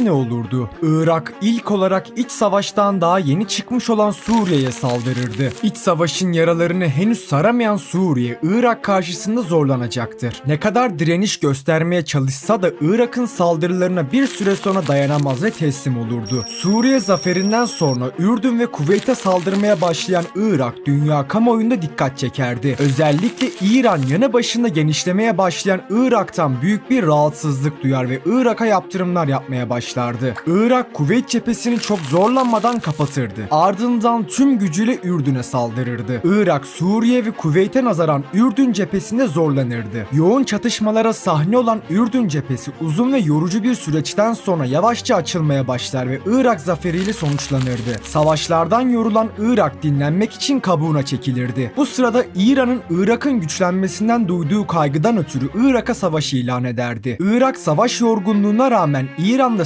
ne olurdu? Irak ilk olarak iç savaştan daha yeni çıkmış olan Suriye'ye saldırırdı. İç savaşın yaralarını henüz saramayan Suriye, Irak karşısında zorlanacaktır. Ne kadar direniş göstermeye çalışsa da Irak'ın saldırılarına bir süre sonra dayanamaz ve teslim olurdu. Suriye zaferinden sonra Ürdün ve Kuveyt'e saldırmaya başlayan Irak dünya kamuoyunda dikkat çekerdi. Özellikle İran yanı başında genişlemeye başlayan Irak'tan büyük bir rahatsızlık duyar ve Irak'a yaptırımlar yapmaya başlardı. Irak Kuveyt cephesini çok zorlanmadan kapatırdı. Ardından tüm gücüyle Ürdün'e saldırırdı. Irak, Suriye ve Kuveyt'e nazaran Ürdün cephesinde zorlanırdı. Yoğun çatışmalara sahne olan Ürdün cephesi uzun ve yorucu bir süreçten sonra yavaşça açılmaya başlar ve Irak zaferiyle sonuçlanırdı. Savaşlardan yorulan Irak dinlenmek için kabuğuna çekilirdi. Bu sırada İran'ın Irak'ın güçlenmesinden duyduğu kaygıdan ötürü Irak'a savaş ilan ederdi. Irak savaş yorgunluğuna rağmen İran'da